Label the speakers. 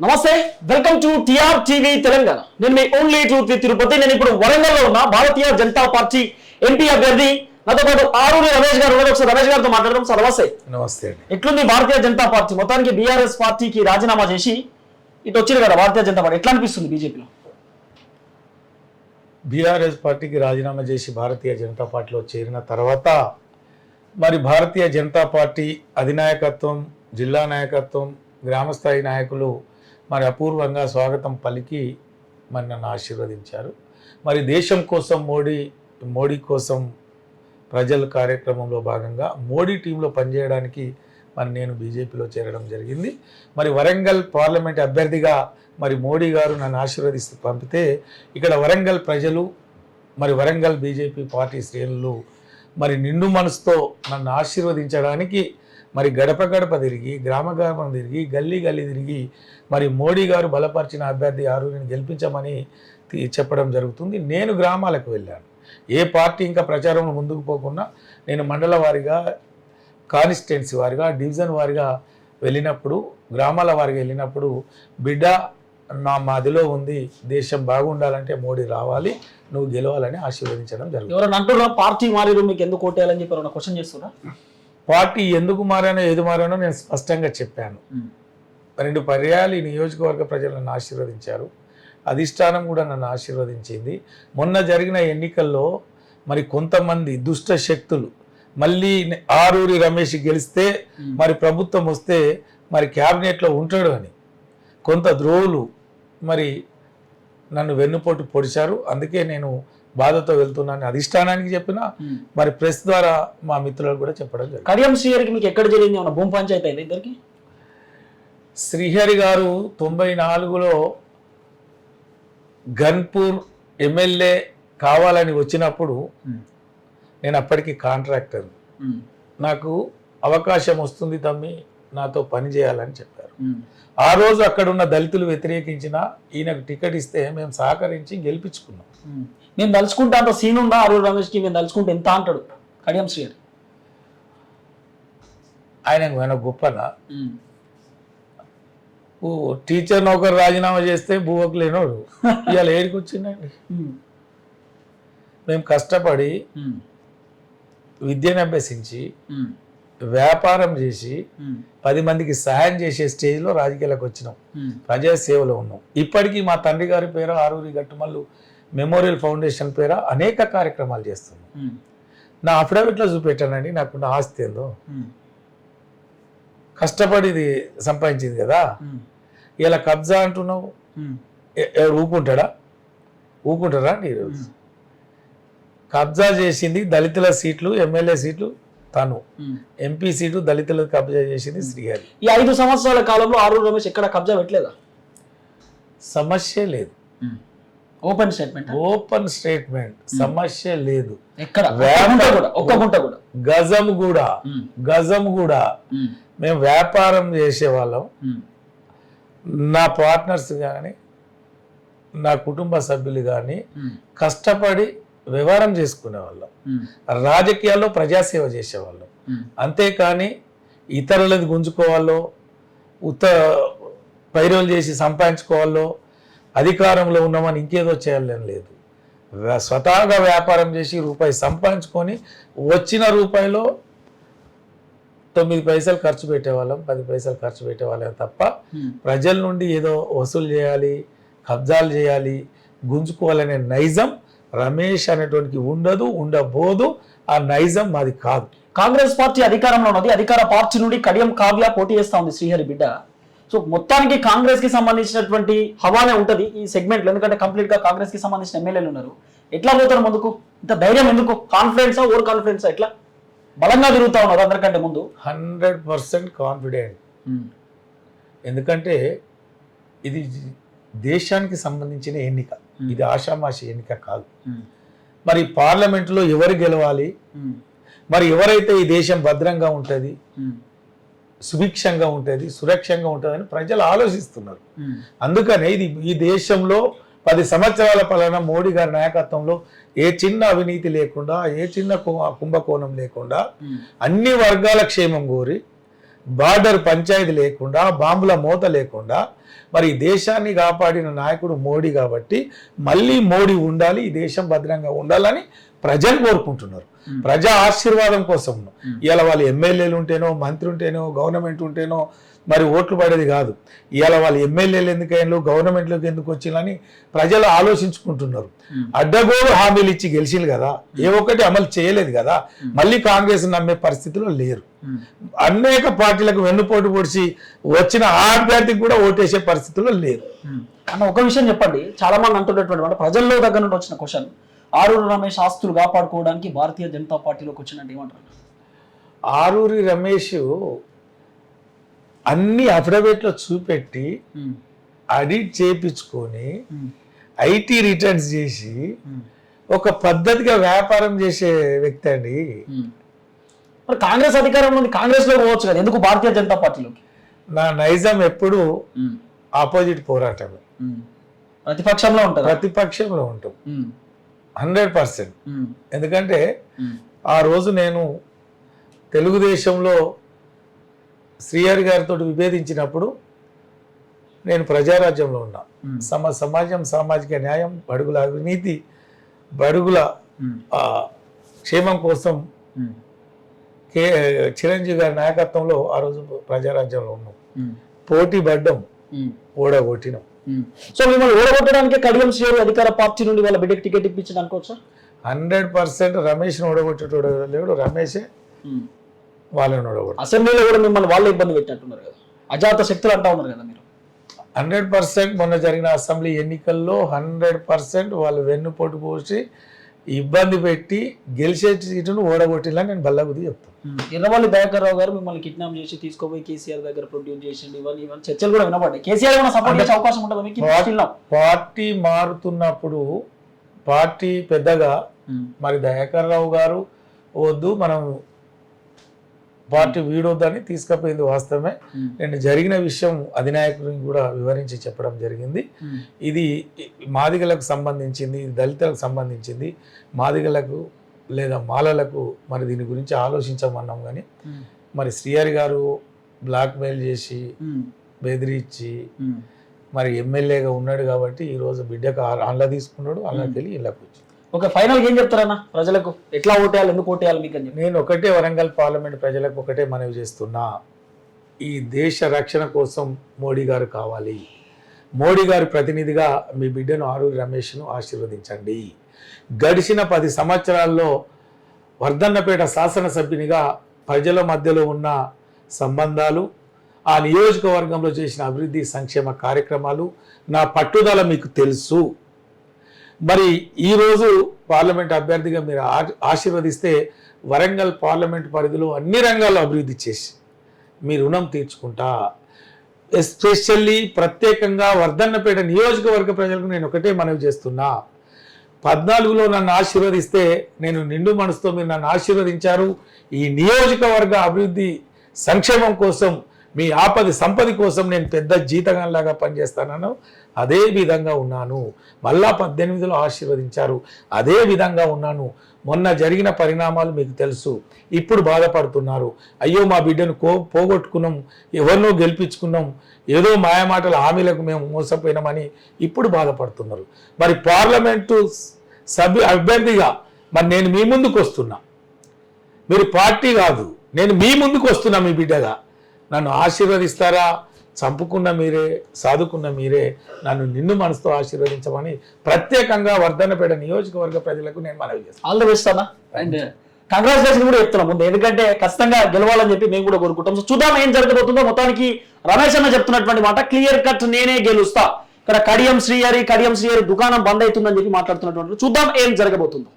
Speaker 1: నమస్తే welcome to TR TV Telangana. నేను మీ ఓన్లీ ట్రూత్ తిరుపతి నేను ఇప్పుడు వరంగల్లో ఉన్న భారతీయ జనతా పార్టీ ఎంపీ అభ్యర్థి నాతో పాటు ఆరూరి రమేష్ గారు ఉన్నారు. ఒకసారి రమేష్ గారితో మాట్లాడదాం. సార్ నమస్తే.
Speaker 2: నమస్తే
Speaker 1: ఎట్లుంది భారతీయ జనతా పార్టీ? మొత్తానికి బీఆర్ఎస్ పార్టీకి రాజీనామా చేసి ఇటు వచ్చింది కదా భారతీయ జనతా పార్టీ. ఎట్లా అనిపిస్తుంది బీజేపీలో?
Speaker 2: బీఆర్ఎస్ పార్టీకి రాజీనామా చేసి భారతీయ జనతా పార్టీలో చేరిన తర్వాత మరి భారతీయ జనతా పార్టీ అధినాయకత్వం జిల్లా నాయకత్వం గ్రామస్థాయి నాయకులు మరి అపూర్వంగా స్వాగతం పలికి మరి నన్ను ఆశీర్వదించారు. మరి దేశం కోసం మోడీ మోడీ కోసం ప్రజల కార్యక్రమంలో భాగంగా మోడీ టీంలో పనిచేయడానికి మరి నేను బీజేపీలో చేరడం జరిగింది. మరి వరంగల్ పార్లమెంట్ అభ్యర్థిగా మరి మోడీ గారు నన్ను ఆశీర్వదిస్తూ పంపితే ఇక్కడ వరంగల్ ప్రజలు మరి వరంగల్ బీజేపీ పార్టీ శ్రేణులు మరి నిండు మనసుతో నన్ను ఆశీర్వదించడానికి మరి గడప గడప తిరిగి గ్రామ గ్రామం తిరిగి గల్లీ గల్లీ తిరిగి మరి మోడీ గారు బలపరిచిన అభ్యర్థి ఆరుగురిని గెలిపించమని చెప్పడం జరుగుతుంది. నేను గ్రామాలకు వెళ్ళాను. ఏ పార్టీ ఇంకా ప్రచారం ముందుకు పోకుండా నేను మండల వారిగా కాన్స్టిట్యున్సీ వారిగా డివిజన్ వారిగా వెళ్ళినప్పుడు గ్రామాల వారిగా వెళ్ళినప్పుడు బిడ్డ నా మాదిలో ఉంది దేశం బాగుండాలంటే మోడీ రావాలి నువ్వు గెలవాలని ఆశీర్వదించడం జరుగుతుంది.
Speaker 1: ఎవరైనా అంటున్నా పార్టీ మారిరు మీకు ఎందుకు ఓటేయాలని చెప్పి ఎవరైనా క్వశ్చన్ చేస్తున్నా
Speaker 2: పార్టీ ఎందుకు మారానో ఏది మారానో నేను స్పష్టంగా చెప్పాను. రెండు పర్యాలు ఈ నియోజకవర్గ ప్రజలు నన్ను ఆశీర్వదించారు. అధిష్టానం కూడా నన్ను ఆశీర్వదించింది. మొన్న జరిగిన ఎన్నికల్లో మరి కొంతమంది దుష్ట శక్తులు మళ్ళీ ఆరూరి రమేష్ గెలిస్తే మరి ప్రభుత్వం వస్తే మరి క్యాబినెట్లో ఉంటాడు అని. కొంత ద్రోవులు మరి నన్ను వెన్నుపోటు పొడిచారు. అందుకే నేను బాధతో వెళ్తున్నాను అధిష్టానానికి చెప్పిన మరి ప్రెస్ ద్వారా మా మిత్రులకు కూడా చెప్పడం జరిగింది.
Speaker 1: కడియం శ్రీహరికి మీకు ఎక్కడ జరిగింది? ఏమన్నా భూమి పంచాయతీ అయింది ఇద్దరికి?
Speaker 2: శ్రీహరి గారు తొంభై నాలుగులో గన్పూర్ ఎమ్మెల్యే కావాలని వచ్చినప్పుడు నేను అప్పటికి కాంట్రాక్టర్. నాకు అవకాశం వస్తుంది తమ్మి నాతో పని చేయాలని చెప్పారు. ఆ రోజు అక్కడ ఉన్న దళితులు వ్యతిరేకించిన ఈయనకు టికెట్ ఇస్తే మేము సహకరించి గెలిపించుకున్నాం.
Speaker 1: మేము తలుచుకుంటే అంత సీన్ ఉందా? అరుణ్ రమేష్కి మేము తలుచుకుంటే ఎంత అంటాడు? కడియం శ్రీహరి.
Speaker 2: ఆయన గొప్పన? ఓ టీచర్ నౌకరు రాజీనామా చేస్తే భూవకు లేనోడు. ఇవాళ ఏడికి వచ్చిందండి? మేము కష్టపడి విద్యను అభ్యసించి వ్యాపారం చేసి పది మందికి సహాయం చేసే స్టేజ్లో రాజకీయాలకు వచ్చినాం. ప్రజాసేవలో ఉన్నాం. ఇప్పటికీ మా తండ్రి గారి పేర ఆరూరి గట్టుమల్లు మెమోరియల్ ఫౌండేషన్ పేర అనేక కార్యక్రమాలు చేస్తున్నాం. నా అఫిడవిట్లో చూపెట్టానండి నాకున్న ఆస్తి ఏందో. కష్టపడి ఇది సంపాదించింది కదా. ఇలా కబ్జా అంటున్నావు? ఎవడు ఊకుంటాడా? ఊకుంటారా అండి ఈరోజు కబ్జా చేసింది దళితుల సీట్లు ఎమ్మెల్యే సీట్లు తను. ఎంపీ సీటు దళితులకు కబ్జా చేసింది శ్రీహరి.
Speaker 1: ఈ ఐదు సంవత్సరాల కాలంలో అరుణ్ రమేష్ ఎక్కడ కబ్జా పెట్టలేదా?
Speaker 2: సమస్య లేదు.
Speaker 1: ఓపెన్ స్టేట్మెంట్
Speaker 2: ఓపెన్ స్టేట్మెంట్ సమస్య లేదు.
Speaker 1: ఎక్కడ? ఒక్క కూడా ఒక్క గుంట కూడా.
Speaker 2: గజం కూడా గజం కూడా మేము వ్యాపారం చేసేవాళ్ళం. నా పార్ట్నర్స్ కానీ నా కుటుంబ సభ్యులు కానీ కష్టపడి వ్యవహారం చేసుకునేవాళ్ళం. రాజకీయాల్లో ప్రజాసేవ చేసేవాళ్ళం. అంతేకాని ఇతరులను గుంజుకోవాలో ఉత్త పైరులు చేసి సంపాదించుకోవాలో అధికారంలో ఉన్నామని ఇంకేదో చేయాలని లేదు. స్వతహాగా వ్యాపారం చేసి రూపాయి సంపాదించుకొని వచ్చిన రూపాయిలో తొమ్మిది పైసలు ఖర్చు పెట్టేవాళ్ళం పది పైసలు ఖర్చు పెట్టేవాళ్ళం తప్ప ప్రజల నుండి ఏదో వసూలు చేయాలి కబ్జాలు చేయాలి గుంజుకోవాలనే నైజం రమేష్ అనేటువంటి ఉండదు ఉండబోదు. ఆ నైజం మాది కాదు.
Speaker 1: కాంగ్రెస్ పార్టీ అధికారంలో ఉన్నది. అధికార పార్టీ నుండి కడియం కావ్య పోటీ చేస్తా ఉంది శ్రీహరి బిడ్డ. సో మొత్తానికి కాంగ్రెస్కి సంబంధించినటువంటి హవానే ఉంటది ఈ సెగ్మెంట్ ఎందుకంటే కంప్లీట్గా కాంగ్రెస్కి సంబంధించిన ఎమ్మెల్యేలు ఉన్నారు. ఎట్లా పోతారు ముందుకు? ఇంత ధైర్యం ఎందుకు? కాన్ఫిడెన్సా ఓవర్ కాన్ఫిడెన్సా ఎట్లా? బలంగా తిరుగుతా ఉన్నారు అందరికంటే ముందు.
Speaker 2: హండ్రెడ్ పర్సెంట్ కాన్ఫిడెంట్ ఎందుకంటే ఇది దేశానికి సంబంధించిన ఎన్నిక. ఇది ఆషామాషి ఎన్నిక కాదు. మరి పార్లమెంట్లో ఎవరు గెలవాలి? మరి ఎవరైతే ఈ దేశం భద్రంగా ఉంటుంది? సుభిక్షంగా ఉంటుంది సురక్షంగా ఉంటుందని ప్రజలు ఆలోచిస్తున్నారు. అందుకనే ఇది ఈ దేశంలో పది సంవత్సరాల పాలన మోడీ గారి నాయకత్వంలో ఏ చిన్న అవినీతి లేకుండా ఏ చిన్న కుంభకోణం లేకుండా అన్ని వర్గాల క్షేమం కోరి బార్డర్ పంచాయతీ లేకుండా బాంబుల మూత లేకుండా మరి ఈ దేశాన్ని కాపాడిన నాయకుడు మోడీ కాబట్టి మళ్ళీ మోడీ ఉండాలి ఈ దేశం భద్రంగా ఉండాలని ప్రజలు కోరుకుంటున్నారు. ప్రజా ఆశీర్వాదం కోసం. ఇవాళ వాళ్ళు ఎమ్మెల్యేలు ఉంటేనో మంత్రి ఉంటేనో గవర్నమెంట్ ఉంటేనో మరి ఓట్లు పడేది కాదు. ఇవాళ వాళ్ళు ఎమ్మెల్యేలు ఎందుకైనా గవర్నమెంట్లోకి ఎందుకు వచ్చిందని ప్రజలు ఆలోచించుకుంటున్నారు. అడ్డగోలు హామీలు ఇచ్చి గెలిచింది కదా. ఏ ఒక్కటి అమలు చేయలేదు కదా. మళ్ళీ కాంగ్రెస్ నమ్మే పరిస్థితిలో లేరు. అనేక పార్టీలకు వెన్నుపోటు పొడిచి వచ్చిన ఆ అభ్యర్థికి కూడా ఓటేసే పరిస్థితిలో లేరు.
Speaker 1: అన్న ఒక విషయం చెప్పండి. చాలా మంది అంటున్నటువంటి మాట ప్రజల్లో దగ్గర నుండి వచ్చిన క్వశ్చన్. ఆరూరు రమేష్ ఆస్తులు కాపాడుకోవడానికి భారతీయ జనతా పార్టీలోకి వచ్చినట్టు ఏమంటారు?
Speaker 2: ఆరూరి రమేష్ అన్ని అఫిడవిట్లో చూపెట్టి అడిట్ చేపించుకొని ఐటీ రిటర్న్స్ చేసి ఒక పద్ధతిగా వ్యాపారం చేసే వ్యక్తి అండి.
Speaker 1: మరి కాంగ్రెస్ అధికారంలో ఉంది కాంగ్రెస్లో పోవచ్చు కదా ఎందుకు భారతీయ జనతా పార్టీలోకి?
Speaker 2: నా నైజం ఎప్పుడు ఆపోజిట్ పోరాటమే.
Speaker 1: ప్రతిపక్షంలో ఉంటారు
Speaker 2: ప్రతిపక్షంలో ఉంటాం హండ్రెడ్ పర్సెంట్. ఎందుకంటే ఆ రోజు నేను తెలుగుదేశంలో శ్రీహరి గారితో విభేదించినప్పుడు నేను ప్రజారాజ్యంలో ఉన్నా. సమ సమాజం సామాజిక న్యాయం బడుగుల అవినీతి బడుగుల క్షేమం కోసం కే చిరంజీవి గారి నాయకత్వంలో ఆ రోజు ప్రజారాజ్యంలో ఉన్నాం. పోటీ పడ్డం. ఓడగొట్టినాం.
Speaker 1: సో మిమ్మల్ని ఓడగొట్టడానికి కడియం శ్రీహరి అధికార పార్టీ నుండి వాళ్ళ బిడ్డకి టికెట్ ఇప్పించడం అనుకోవచ్చా?
Speaker 2: హండ్రెడ్ పర్సెంట్ రమేష్ని ఓడగొట్టేటోడు లేడు? రమేషే. వాళ్ళని ఓడగొట్టు
Speaker 1: అసెంబ్లీలో కూడా మిమ్మల్ని వాళ్ళే ఇబ్బంది పెట్టినట్టున్నారు కదా. అజాత శక్తులు అంటా ఉన్నారు కదా మీరు.
Speaker 2: హండ్రెడ్ పర్సెంట్ మొన్న జరిగిన అసెంబ్లీ ఎన్నికల్లో హండ్రెడ్ పర్సెంట్ వాళ్ళు వెన్నుపోటు పోసి ఇబ్బంది పెట్టి గెలిచే సీటును ఓడగొట్టిందని నేను బల్లగుది చెప్తాను
Speaker 1: ఎర్రవల్లి దయాకర్ రావు గారు మిమ్మల్ని కిడ్నాప్ చేసి తీసుకుపోయి కేసీఆర్ దగ్గర ప్రొడ్యూస్ చేసిండు ఇవన్నీ ఇవన్నీ చర్చలు కూడా వినపడ్డాయి. కేసీఆర్ ఏమైనా సపోర్ట్ చేసే అవకాశం ఉంటుంది మీకు.
Speaker 2: పార్టీ మారుతున్నప్పుడు పార్టీ పెద్దగా మరి దయాకర్ రావు గారు వద్దు మనం పార్టీ వీడొద్దని తీసుకుపోయింది వాస్తవమే. నేను జరిగిన విషయం అధినాయకుడిని కూడా వివరించి చెప్పడం జరిగింది. ఇది మాదిగలకు సంబంధించింది ఇది దళితులకు సంబంధించింది. మాదిగలకు లేదా మాలలకు మరి దీని గురించి ఆలోచించమన్నాం కానీ మరి శ్రీహరి గారు బ్లాక్మెయిల్ చేసి బెదిరించి మరి ఎమ్మెల్యేగా ఉన్నాడు కాబట్టి ఈరోజు బిడ్డకు ఆన్ల తీసుకున్నాడు అన్నకి వెళ్ళి ఇళ్ళకి వచ్చి
Speaker 1: ఒక ఫైనల్ ఏం చెప్తారన్నా ప్రజలకు? ఎట్లా ఓటేయాలి ఎందుకు ఓటేయాలి మీకు అని
Speaker 2: నేను ఒకటే వరంగల్ పార్లమెంట్ ప్రజలకు ఒకటే మనవి చేస్తున్నా. ఈ దేశ రక్షణ కోసం మోడీ గారు కావాలి. మోడీ గారి ప్రతినిధిగా మీ బిడ్డను ఆరూరి రమేష్ను ఆశీర్వదించండి. గడిచిన పది సంవత్సరాల్లో వర్ధన్నపేట శాసనసభ్యునిగా ప్రజల మధ్యలో ఉన్న సంబంధాలు ఆ నియోజకవర్గంలో చేసిన అభివృద్ధి సంక్షేమ కార్యక్రమాలు నా పట్టుదల మీకు తెలుసు. మరి ఈరోజు పార్లమెంట్ అభ్యర్థిగా మీరు ఆ- ఆశీర్వదిస్తే వరంగల్ పార్లమెంట్ పరిధిలో అన్ని రంగాల్లో అభివృద్ధి చేసి మీ రుణం తీర్చుకుంటా. ఎస్పెషల్లీ ప్రత్యేకంగా వర్ధన్నపేట నియోజకవర్గ ప్రజలకు నేను ఒకటే మనవి చేస్తున్నా. పద్నాలుగులో నన్ను ఆశీర్వదిస్తే నేను నిండు మనసుతో మీరు నన్ను ఆశీర్వదించారు. ఈ నియోజకవర్గ అభివృద్ధి సంక్షేమం కోసం మీ ఆపది సంపద కోసం నేను పెద్ద జీతగాన్లాగా పనిచేస్తానను అదే విధంగా ఉన్నాను. మళ్ళా పద్దెనిమిదిలో ఆశీర్వదించారు. అదే విధంగా ఉన్నాను. మొన్న జరిగిన పరిణామాలు మీకు తెలుసు. ఇప్పుడు బాధపడుతున్నారు. అయ్యో మా బిడ్డను కో పోగొట్టుకున్నాం. ఎవరినో గెలిపించుకున్నాం. ఏదో మాయమాటల హామీలకు మేము మోసపోయినామని ఇప్పుడు బాధపడుతున్నారు. మరి పార్లమెంటు సభ్య అభ్యర్థిగా మరి నేను మీ ముందుకు వస్తున్నా మీరు పార్టీ కాదు. నేను మీ ముందుకు వస్తున్నా మీ బిడ్డగా. నన్ను ఆశీర్వదిస్తారా? చంపుకున్న మీరే సాదుకున్న మీరే నన్ను నిన్ను మనసుతో ఆశీర్వదించమని ప్రత్యేకంగా వర్ధనపేట నియోజకవర్గ ప్రజలకు నేను మనవి చేస్తాను
Speaker 1: ఆల్ ద బెస్ట్ అన్న. అండ్ కంగ్రాచులేషన్ కూడా చెప్తున్నాం. ముందు ఎందుకంటే ఖచ్చితంగా గెలవాలని చెప్పి మేము కూడా కోరుకుంటాం. సో చూద్దాం ఏం జరగబోతుందో. మొత్తానికి రమేష్ అన్న చెప్తున్నటువంటి మాట క్లియర్ కట్ నేనే గెలుస్తా. ఇక్కడ కడియం శ్రీహరి కడియం శ్రీహరి దుకాణం బంద్ అవుతుందని చెప్పి మాట్లాడుతున్నటువంటి చూద్దాం ఏం జరగబోతుందో.